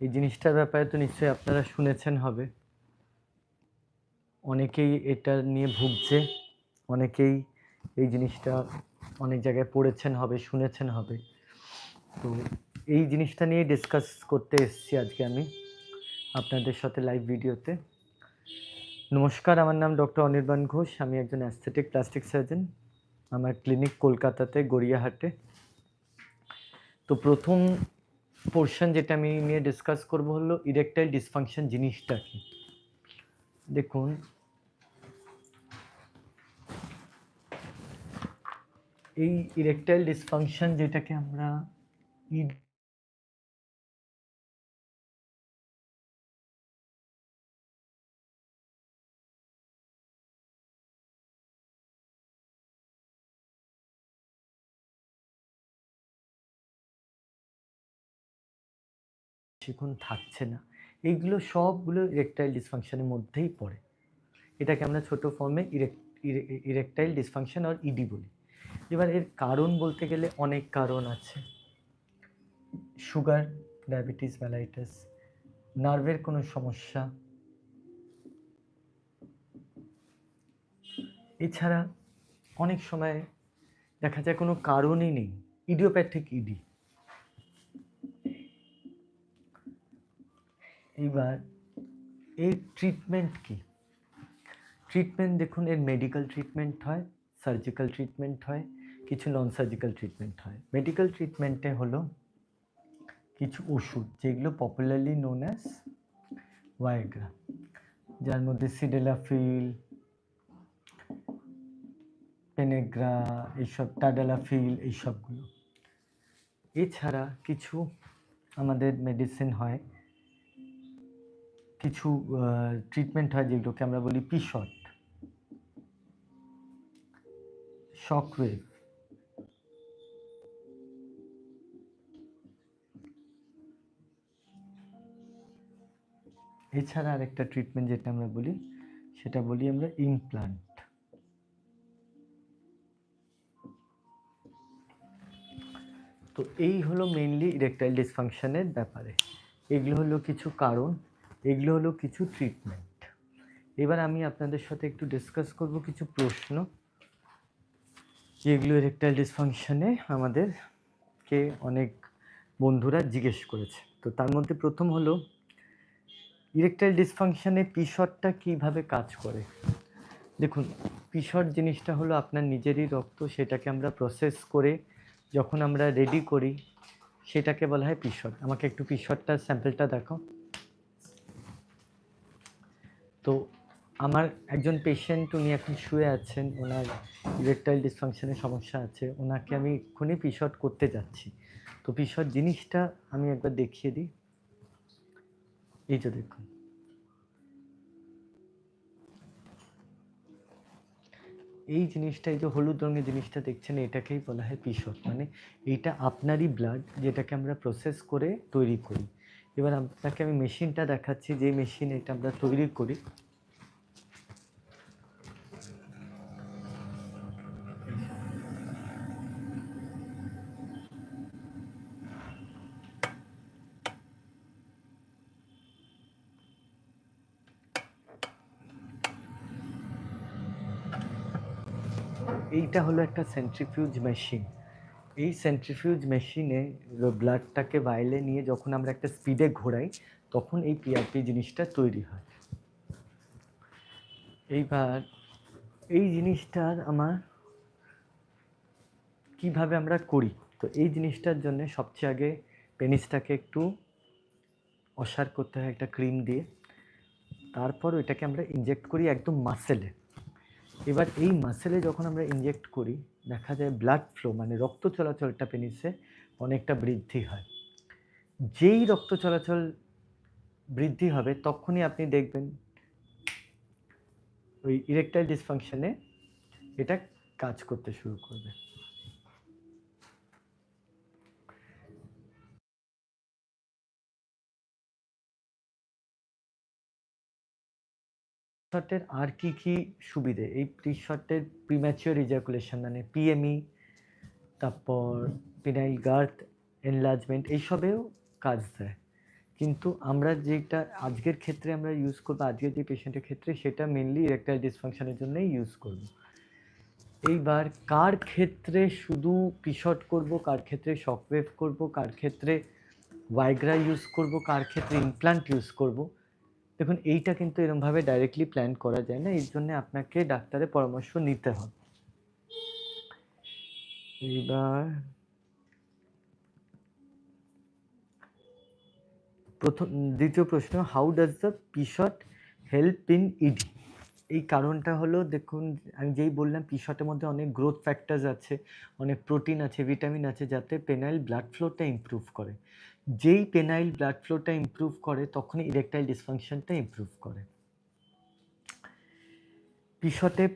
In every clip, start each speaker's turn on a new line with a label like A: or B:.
A: এই জিনিসটার ব্যাপারে তো নিশ্চয়ই আপনারা শুনেছেন হবে। অনেকেই এটা নিয়ে ভুগছে, অনেকেই এই জিনিসটা অনেক জায়গায় পড়েছেন হবে, শুনেছেন হবে। তো এই জিনিসটা নিয়ে ডিসকাস করতে এসেছি আজকে আমি আপনাদের সাথে লাইভ ভিডিওতে নমস্কার, আমার নাম ডক্টর অনির্বাণ ঘোষ, আমি একজন অ্যাস্থেটিক প্লাস্টিক সার্জন আমার ক্লিনিক কলকাতাতে গড়িয়াহাটে। তো প্রথম পোর্শন যেটা আমি নিয়ে ডিসকাস করব হলো ইরেকটাইল ডিসফাংশন জিনিসটা কি দেখুন। এই ইরেকটাইল ডিসফাংশন যেটাকে আমরা ইড বেশিক্ষণ থাকছে না। এইগুলো সবগুলো ইরেকটাইল ডিসফাংশনের মধ্যেই পড়ে। এটাকে আমরা ছোট ফর্মে ইরেকটাইল ডিসফাংশন আর ইডি বলি। এবার এর কারণ বলতে গেলে অনেক কারণ আছে। সুগার ডায়াবেটিস ম্যালাইটাস নার্ভের কোনো সমস্যা। এছাড়া অনেক সময় দেখা যায় কোনো কারণই নেই। ইডিওপ্যাথিক ইডি এবার এর ট্রিটমেন্ট কি? ট্রিটমেন্ট দেখুন, এর মেডিকেল ট্রিটমেন্ট হয় সার্জিক্যাল ট্রিটমেন্ট হয়, কিছু নন সার্জিক্যাল ট্রিটমেন্ট হয় মেডিকেল ট্রিটমেন্টে হলো কিছু ওষুধ, যেগুলো পপুলারলি নোন অ্যাজ ওয়াইগ্রা যার মধ্যে সিডেলাফিল পেনেগ্রা এইসব টাডালাফিল এইসবগুলো। এছাড়া কিছু আমাদের মেডিসিন হয় কিছু ট্রিটমেন্ট হয় যেগুলোকে আমরা বলি পিশট শকওয়েভ এছাড়া আরেকটা ট্রিটমেন্ট যেটা আমরা বলি, সেটা বলি আমরা ইমপ্লান্ট তো এই হলো মেইনলি ইরেকটাইল ডিসফাংশনের ব্যাপারে। এগুলো হলো কিছু কারণ। এগুলো হলো কিছু ট্রিটমেন্ট এবার আমি আপনাদের সাথে একটু ডিসকাস করব কিছু প্রশ্ন, যেগুলো ইরেকটাইল ডিসফাংশনে আমাদেরকে অনেক বন্ধুরা জিজ্ঞেস করেছে। তো তার মধ্যে প্রথম হলো ইরেকটাইল ডিসফাংশনে পিশটটা কীভাবে কাজ করে? দেখুন পিশট জিনিসটা হলো আপনার নিজেরই রক্ত, সেটাকে আমরা প্রসেস করে যখন আমরা রেডি করি, সেটাকে বলা হয় পিশট আমাকে একটু পিশটটা স্যাম্পলটা দেখাও। তো আমার একজন পেশেন্ট উনি এখন শুয়ে আছেন, ওনার ইরেকটাইল ডিসফাংশনের সমস্যা আছে, ওনাকে আমি এক্ষুনি পিশট করতে যাচ্ছি। তো পিশট জিনিসটা আমি একবার দেখিয়ে দিই। এই যে দেখুন। এই জিনিসটা, এই যে হলুদ রঙের জিনিসটা দেখছেন, এটাকেই বলা হয় পিশট মানে এইটা আপনারই ব্লাড যেটাকে আমরা প্রসেস করে তৈরি করি। এবার আপনাকে আমি মেশিনটা দেখাচ্ছি, যে মেশিন এটা আমরা তৈরি করি। এইটা হলো একটা সেন্ট্রিফিউজ মেশিন এই সেন্ট্রিফিউজ মেশিনে ব্লাডটাকে বাইলে নিয়ে যখন আমরা একটা স্পিডে ঘোরাই, তখন এই পিআরপি জিনিসটা তৈরি হয়। এইবার এই জিনিসটার আমার কীভাবে আমরা করি? তো এই জিনিসটার জন্য সবচেয়ে আগে পেনিসটাকে একটু অসার করতে হয় একটা ক্রিম দিয়ে। তারপর ওইটাকে আমরা ইনজেক্ট করি একদম মাসেলে এবার এই মাসেলে যখন আমরা ইনজেক্ট করি দেখা যায় ব্লাড ফ্লো মানে রক্ত চলাচলটা পেনিসে অনেকটা বৃদ্ধি হয়। যেই রক্ত চলাচল বৃদ্ধি হবে, তখনই আপনি দেখবেন ওই ইরেকটাইল ডিসফাংশনে এটা কাজ করতে শুরু করবে। শটের আর কি কি সুবিধে? এই প্রি শটের প্রিম্যাচিওর ইজাকুলেশন মানে পিএমই তারপর পিনাইল গার্থ এনলার্জমেন্ট এইসবেও কাজ দেয়। কিন্তু আমরা যেটা আজকের ক্ষেত্রে আমরা ইউজ করব, আজকের যে পেশেন্টের ক্ষেত্রে সেটা মেনলি ইরেকটাইল ডিসফাংশনের জন্যই ইউজ করব। এইবার কার ক্ষেত্রে শুধু পিশট করব, কার ক্ষেত্রে শকওয়েভ করব, কার ক্ষেত্রে ওয়াইগ্রা ইউজ করব, কার ক্ষেত্রে ইমপ্লান্ট ইউজ করব দেখুন, এইটা কিন্তু এরমভাবে ডাইরেক্টলি প্ল্যান করা যায় না, এর জন্য আপনাকে ডাক্তারের পরামর্শ নিতে হবে। এইবার প্রথম, দ্বিতীয় প্রশ্ন how does the P shot help in ED এই কারণটা হলো, দেখুন, আমি যেই বললাম পিশটের মধ্যে অনেক গ্রোথ ফ্যাক্টরস আছে, অনেক প্রোটিন আছে ভিটামিন আছে, যাতে পেনাইল ব্লাড ফ্লোটা ইমপ্রুভ করে। যেই পেনাইল ব্লাড ফ্লোটা ইমপ্রুভ করে, তখনই ইরেকটাইল ডিসফাংশনটা ইমপ্রুভ করে। পিশটে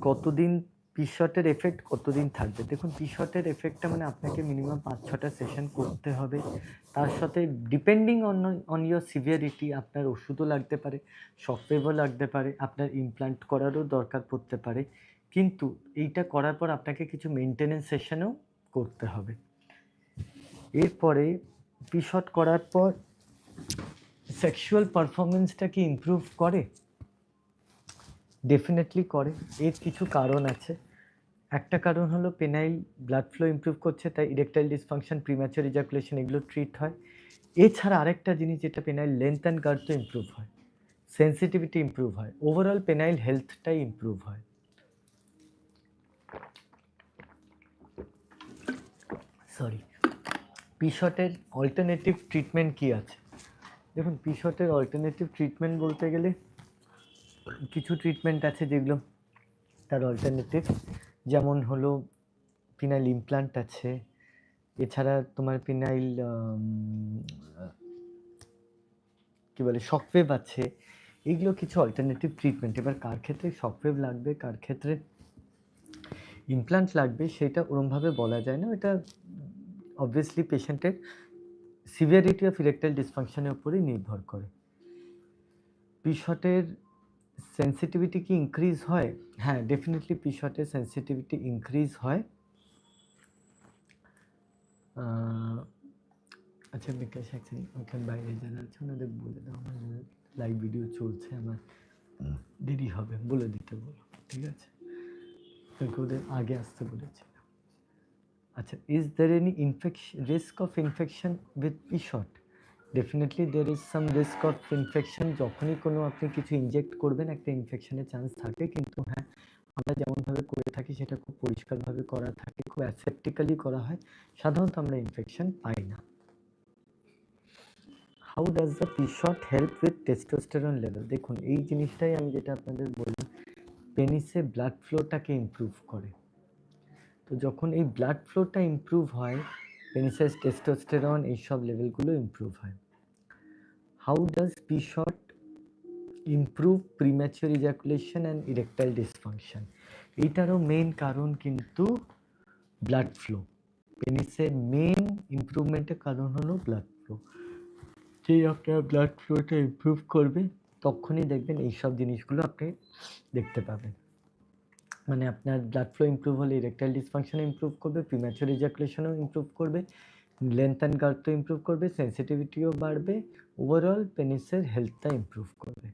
A: কতদিন পিশটের এফেক্ট কতদিন থাকবে? দেখুন পিশটের এফেক্টটা মানে আপনাকে মিনিমাম পাঁচ ছটা সেশন করতে হবে। তার সাথে depending on on your severity আপনার ওষুধও লাগতে পারে শকওয়েভও লাগতে পারে, আপনার ইমপ্লান্ট করারও দরকার পড়তে পারে। কিন্তু এইটা করার পর আপনাকে কিছু মেনটেনেন্স সেশনও করতে হবে। এরপরে পিশট করার পর সেক্সুয়াল পারফরমেন্সটা কি ইমপ্রুভ করে? ডেফিনেটলি করে। এর কিছু কারণ আছে। একটা কারণ হলো পেনাইল ব্লাড ফ্লো ইমপ্রুভ করছে, তাই ইরেকটাইল ডিসফাংশন প্রিম্যাচুর ইজাকুলেশন এগুলো ট্রিট হয়। এছাড়া আরেকটা জিনিস যেটা পেনাইল লেন্থ অ্যান্ড গার্থও ইমপ্রুভ হয়। সেন্সিটিভিটি ইমপ্রুভ হয়। ওভারঅল পেনাইল হেলথটাই ইমপ্রুভ হয়। সরি পিশটের অল্টারনেটিভ ট্রিটমেন্ট কি আছে? দেখুন পিশটের অল্টারনেটিভ ট্রিটমেন্ট বলতে গেলে কিছু ট্রিটমেন্ট আছে যেগুলো তার অল্টারনেটিভ যেমন হলো পিনাইল ইমপ্লান্ট আছে, এছাড়া তোমার পিনাইল কি বলে শকওয়েভ আছে এইগুলো কিছু অল্টারনেটিভ ট্রিটমেন্ট এবার কার ক্ষেত্রে শকওয়েভ লাগবে, কার ক্ষেত্রে ইমপ্লান্ট লাগবে, সেটা ওরমভাবে বলা যায় না। এটা অবভিয়াসলি পেশেন্টের সিভিয়ারিটি অফ ইরেকটাইল ডিসফাংশনের উপরেই নির্ভর করে। পিশটের সেন্সিটিভিটি কি ইনক্রিজ হয়? হ্যাঁ ডেফিনেটলি পিশটের সেন্সিটিভিটি ইনক্রিজ হয়। আচ্ছা বিকাশ একদিন ওখানে বাইরে যারা আছে ওনাদের বলে দাও, আমার লাইভ ভিডিও চলছে, আমার দেরি হবে। বলে দিতে বলো, ঠিক আছে? ওদের আগে আসতে বলেছিলাম আচ্ছা is there any infection risk of infection with P shot definitely there is some risk of infection যখনই কোনো আপনি কিছু ইনজেক্ট করবেন, একটা ইনফেকশনের চান্স থাকে। কিন্তু হ্যাঁ আমরা যেমনভাবে করে থাকি, সেটা খুব পরিষ্কারভাবে করা থাকে, খুব অ্যাসেপ্টিক্যালি করা হয়। সাধারণত আমরা ইনফেকশন পাই না। How does the P shot help with testosterone level দেখুন, এই জিনিসটাই আমি যেটা আপনাদের বললাম পেনিসে ব্লাড ফ্লোটাকে ইমপ্রুভ করে। তো যখন এই ব্লাড ফ্লোটা ইমপ্রুভ হয় পেনিসের টেস্টোস্টেরন এইসব লেভেলগুলো ইমপ্রুভ হয়। How does P shot improve premature ejaculation and erectile dysfunction এইটারও main কারণ কিন্তু ব্লাড ফ্লো পেনিসের মেন ইমপ্রুভমেন্টের কারণ হলো ব্লাড ফ্লো যেই আপনার ব্লাড ফ্লোটা ইমপ্রুভ করবে তখনই দেখবেন এইসব জিনিসগুলো আপনি দেখতে পাবেন। মানে আপনার ব্লাড ফ্লো ইমপ্রুভ হলে ইরেকটাইল ডিসফাংশন ইমপ্রুভ করবে প্রিম্যাচুর ইজাকুলেশনও ইমপ্রুভ করবে লেন্থ অ্যান্ড গার্থও ইমপ্রুভ করবে সেন্সিটিভিটিও বাড়বে ওভারঅল পেনিসের হেলথটা ইমপ্রুভ করবে।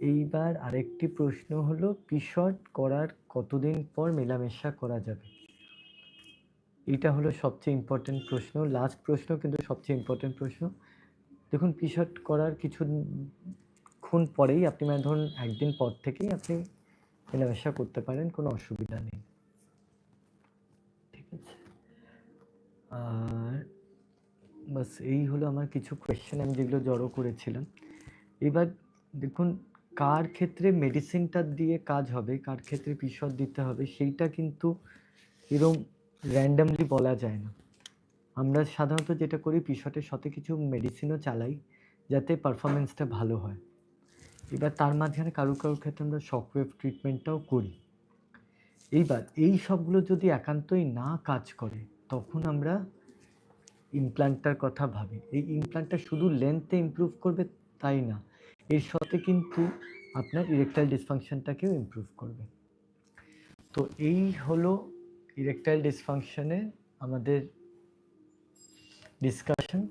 A: এইবার আরেকটি প্রশ্ন হলো পিশট করার কতদিন পর মেলামেশা করা যাবে? এটা হলো সবচেয়ে ইম্পর্টেন্ট প্রশ্ন লাস্ট প্রশ্ন কিন্তু সবচেয়ে ইম্পর্টেন্ট প্রশ্ন। দেখুন পিশট করার কিছু কিছুক্ষণ পরেই আপনি মানে ধরুন একদিন পর থেকেই আপনি মেলামেশা করতে পারেন, কোনো অসুবিধা নেই। ঠিক আছে। আর বাস, এই হলো আমার কিছু কোয়েশ্চেন আমি যেগুলো জড়ো করেছিলাম। এবার দেখুন, কার ক্ষেত্রে মেডিসিনটা দিয়ে কাজ হবে, কার ক্ষেত্রে পিশট দিতে হবে, সেইটা কিন্তু এরম র্যান্ডামলি বলা যায় না। আমরা সাধারণত যেটা করি পিশটের সাথে কিছু মেডিসিনও চালাই, যাতে পারফরমেন্সটা ভালো হয়। এবার তার মাঝখানে কারও কারোর ক্ষেত্রে আমরা শকওয়েভ ট্রিটমেন্টটাও করি। এইবার এই সবগুলো যদি একান্তই না কাজ করে, তখন আমরা ইমপ্লান্টটার কথা ভাবি। এই ইমপ্লান্টটা শুধু লেন্থে ইমপ্রুভ করবে তাই না, এর সাথে কিন্তু আপনার ইরেকটাইল ডিসফাংশনটাকেও ইমপ্রুভ করবে। তো এই হলো ইরেকটাইল ডিসফাংশনে আমাদের ডিসকাশন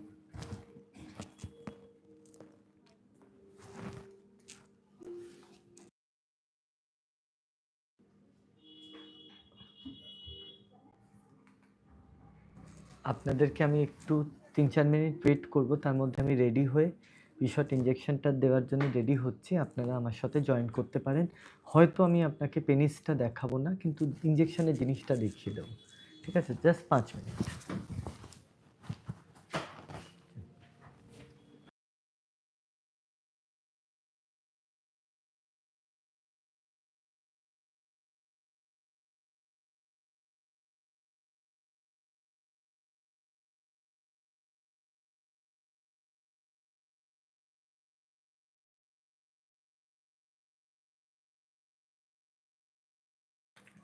A: আপনাদেরকে আমি একটু তিন চার মিনিট ওয়েট করব, তার মধ্যে আমি রেডি হয়ে বিশট ইঞ্জেকশনটা দেওয়ার জন্য রেডি হচ্ছি। আপনারা আমার সাথে জয়েন করতে পারেন। হয়তো আমি আপনাকে পেনিসটা দেখাবো না, কিন্তু ইঞ্জেকশনের জিনিসটা দেখিয়ে দেবো। ঠিক আছে? জাস্ট পাঁচ মিনিট।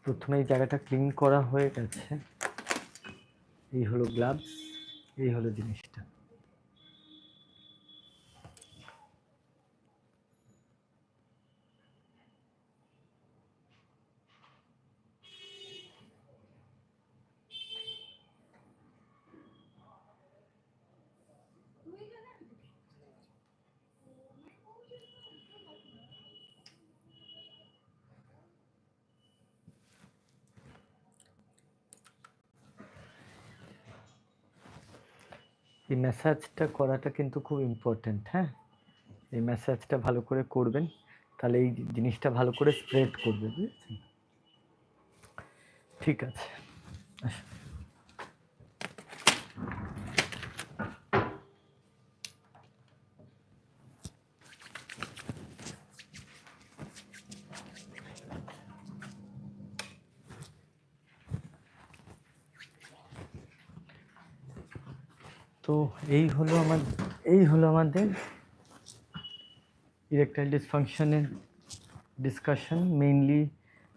A: প্রথমে এই জায়গাটা ক্লিন করা হয়ে গেছে। এই হলো গ্লাভস এই হলো জিনিসটা। এই ম্যাসাজটা করাটা কিন্তু খুব ইম্পর্ট্যান্ট হ্যাঁ? এই ম্যাসাজটা ভালো করে করবেন, তাহলে এই জিনিসটা ভালো করে স্প্রেড করবে, বুঝেছেন? ঠিক আছে তো এই হলো আমার, এই হলো আমাদের erectile ডিসফাংশনের discussion mainly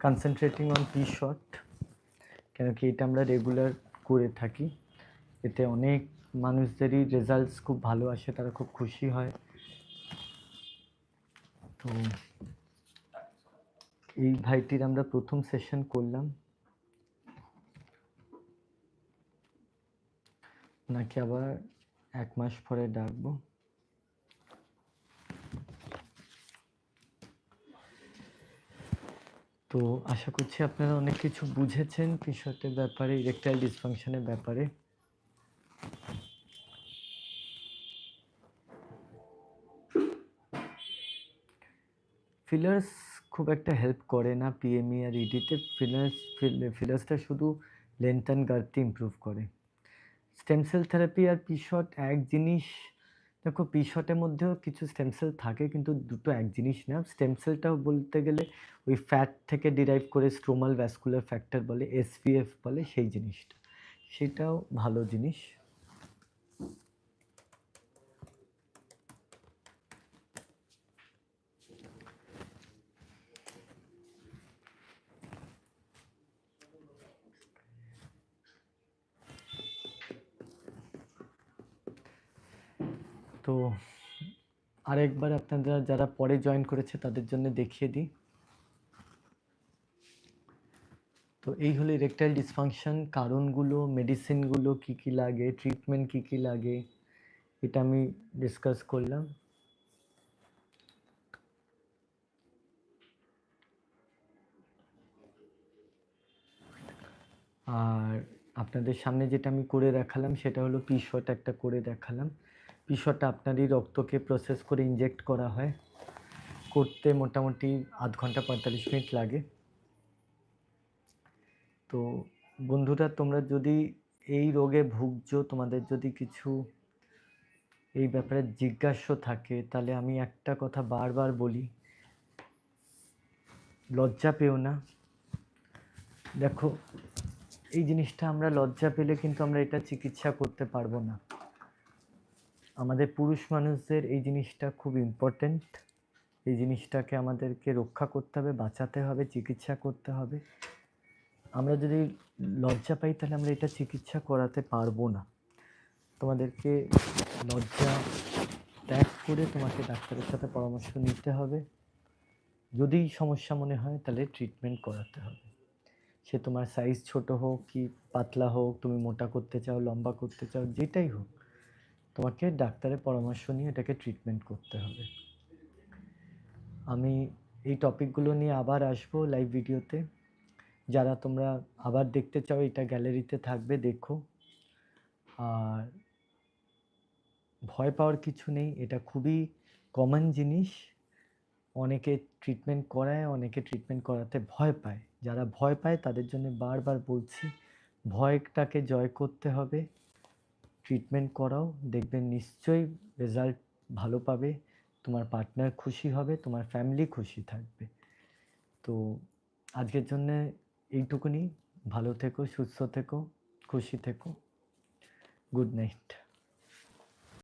A: concentrating on P shot কেন কি এটা আমরা রেগুলার করে থাকি। এতে অনেক মানুষদেরই রেজাল্টস খুব ভালো আসে, তারা খুব খুশি হয়। তো এই ভাইটির আমরা প্রথম সেশন করলাম। নাকি আবার এক মাস পরে ডাকবো। তো আশা করছি আপনারা অনেক কিছু বুঝেছেন পিসটের ব্যাপারে ইরেকটাইল ডিসফাংশনের ব্যাপারে। ফিলার্স খুব একটা হেল্প করে না পিএমই আর ইডিতে ফিলার্স ফিলার্সটা শুধু লেন্থ অ্যান্ড গার্থ ইমপ্রুভ করে। স্টেম সেল থেরাপি আর পিশট এক জিনিস, দেখো পিশটের মধ্যেও কিছু স্টেম সেল থাকে কিন্তু দুটো এক জিনিস না। স্টেম সেলটাও বলতে গেলে ওই ফ্যাট থেকে ডিরাইভ করে স্ট্রোমাল ভ্যাসকুলার ফ্যাক্টর বলে এসপিএফ বলে সেই জিনিসটা। সেটাও ভালো জিনিস। তো আরেকবার আপনারা যারা পরে জয়েন করেছে তাদের জন্য দেখিয়ে দিই। তো এই হলো ইরেকটাইল ডিসফাংশন কারণগুলো মেডিসিনগুলো কি কি লাগে ট্রিটমেন্ট কি কি লাগে, এটা আমি ডিসকাস করলাম। আর আপনাদের সামনে যেটা আমি করে দেখালাম সেটা হলো পিশট একটা করে দেখালাম। পিশটা আপনারই রক্তকে প্রসেস করে ইনজেক্ট করা হয়। করতে মোটামুটি আধ ঘণ্টা পঁয়তাল্লিশ মিনিট লাগে। তো বন্ধুরা, তোমরা যদি এই রোগে ভুগছো, তোমাদের যদি কিছু এই ব্যাপারে জিজ্ঞাস্য থাকে, তাহলে আমি একটা কথা বারবার বলি। লজ্জা পেও না। দেখো, এই জিনিসটা আমরা লজ্জা পেলে কিন্তু আমরা এটা চিকিৎসা করতে পারব না। আমাদের পুরুষ মানুষদের এই জিনিসটা খুব ইম্পর্ট্যান্ট এই জিনিসটাকে আমাদেরকে রক্ষা করতে হবে, বাঁচাতে হবে, চিকিৎসা করতে হবে। আমরা যদি লজ্জা পাই, তাহলে আমরা এটা চিকিৎসা করাতে পারব না। তোমাদেরকে লজ্জা ত্যাগ করে তোমাকে ডাক্তারের সাথে পরামর্শ নিতে হবে। যদি সমস্যা মনে হয়, তাহলে ট্রিটমেন্ট করাতে হবে। সে তোমার সাইজ ছোট হোক, কি পাতলা হোক, তুমি মোটা করতে চাও, লম্বা করতে চাও, যেটাই হোক। তোমাকে ডাক্তারের পরামর্শ নিয়ে এটাকে ট্রিটমেন্ট করতে হবে। আমি এই টপিকগুলো নিয়ে আবার আসব লাইভ ভিডিওতে যারা তোমরা আবার দেখতে চাও, এটা গ্যালারিতে থাকবে, দেখো। আর ভয় পাওয়ার কিছু নেই, এটা খুবই কমন জিনিস। অনেকে ট্রিটমেন্ট করায়, অনেকে ট্রিটমেন্ট করাতে ভয় পায়। যারা ভয় পায়, তাদের জন্য বারবার বলছি, ভয়টাকে জয় করতে হবে। ট্রিটমেন্ট করাও, দেখবেন নিশ্চয়ই রেজাল্ট ভালো পাবে, তোমার পার্টনার খুশি হবে, তোমার ফ্যামিলি খুশি থাকবে। তো আজকের জন্য এইটুকুনি, ভালো থেকো, সুস্থ থেকো, খুশি থেকো গুড নাইট